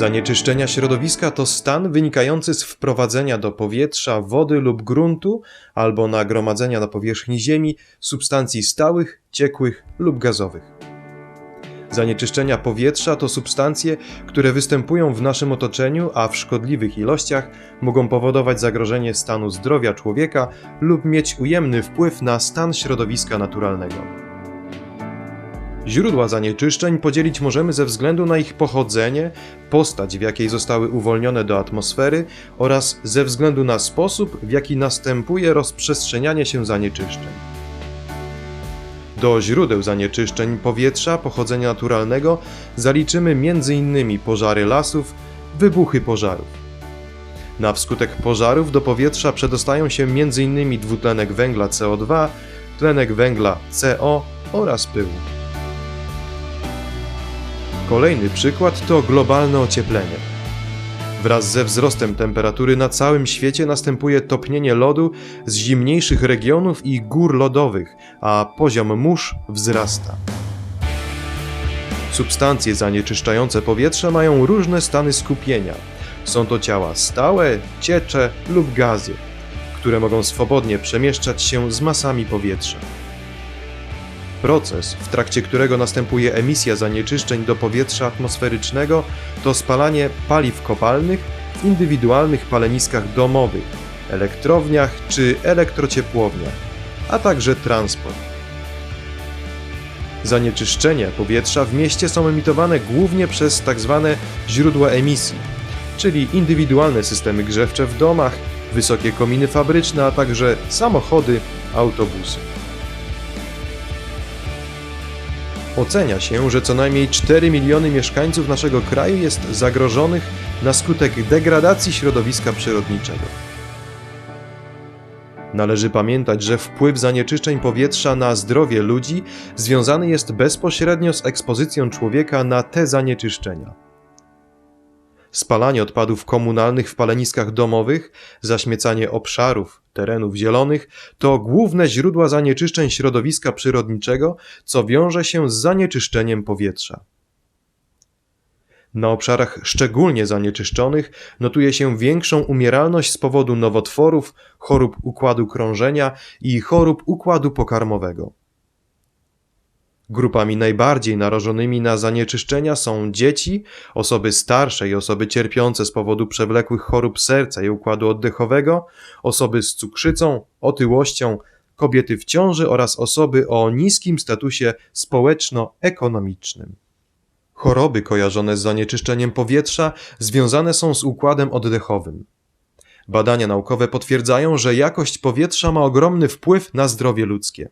Zanieczyszczenia środowiska to stan wynikający z wprowadzenia do powietrza, wody lub gruntu albo nagromadzenia na powierzchni ziemi substancji stałych, ciekłych lub gazowych. Zanieczyszczenia powietrza to substancje, które występują w naszym otoczeniu, a w szkodliwych ilościach mogą powodować zagrożenie stanu zdrowia człowieka lub mieć ujemny wpływ na stan środowiska naturalnego. Źródła zanieczyszczeń podzielić możemy ze względu na ich pochodzenie, postać, w jakiej zostały uwolnione do atmosfery oraz ze względu na sposób, w jaki następuje rozprzestrzenianie się zanieczyszczeń. Do źródeł zanieczyszczeń powietrza pochodzenia naturalnego zaliczymy m.in. pożary lasów, wybuchy pożarów. Na wskutek pożarów do powietrza przedostają się m.in. dwutlenek węgla CO2, tlenek węgla CO oraz pyłu. Kolejny przykład to globalne ocieplenie. Wraz ze wzrostem temperatury na całym świecie następuje topnienie lodu z zimniejszych regionów i gór lodowych, a poziom mórz wzrasta. Substancje zanieczyszczające powietrze mają różne stany skupienia. Są to ciała stałe, ciecze lub gazy, które mogą swobodnie przemieszczać się z masami powietrza. Proces, w trakcie którego następuje emisja zanieczyszczeń do powietrza atmosferycznego, to spalanie paliw kopalnych w indywidualnych paleniskach domowych, elektrowniach czy elektrociepłowniach, a także transport. Zanieczyszczenia powietrza w mieście są emitowane głównie przez tzw. źródła emisji, czyli indywidualne systemy grzewcze w domach, wysokie kominy fabryczne, a także samochody, autobusy. Ocenia się, że co najmniej 4 miliony mieszkańców naszego kraju jest zagrożonych na skutek degradacji środowiska przyrodniczego. Należy pamiętać, że wpływ zanieczyszczeń powietrza na zdrowie ludzi związany jest bezpośrednio z ekspozycją człowieka na te zanieczyszczenia. Spalanie odpadów komunalnych w paleniskach domowych, zaśmiecanie obszarów, terenów zielonych to główne źródła zanieczyszczeń środowiska przyrodniczego, co wiąże się z zanieczyszczeniem powietrza. Na obszarach szczególnie zanieczyszczonych notuje się większą umieralność z powodu nowotworów, chorób układu krążenia i chorób układu pokarmowego. Grupami najbardziej narażonymi na zanieczyszczenia są dzieci, osoby starsze i osoby cierpiące z powodu przewlekłych chorób serca i układu oddechowego, osoby z cukrzycą, otyłością, kobiety w ciąży oraz osoby o niskim statusie społeczno-ekonomicznym. Choroby kojarzone z zanieczyszczeniem powietrza związane są z układem oddechowym. Badania naukowe potwierdzają, że jakość powietrza ma ogromny wpływ na zdrowie ludzkie.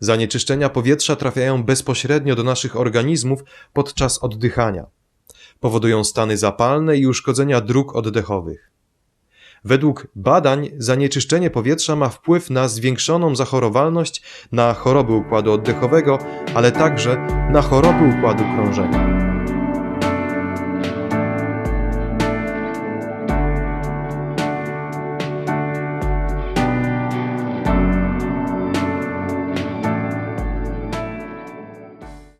Zanieczyszczenia powietrza trafiają bezpośrednio do naszych organizmów podczas oddychania. Powodują stany zapalne i uszkodzenia dróg oddechowych. Według badań zanieczyszczenie powietrza ma wpływ na zwiększoną zachorowalność na choroby układu oddechowego, ale także na choroby układu krążenia.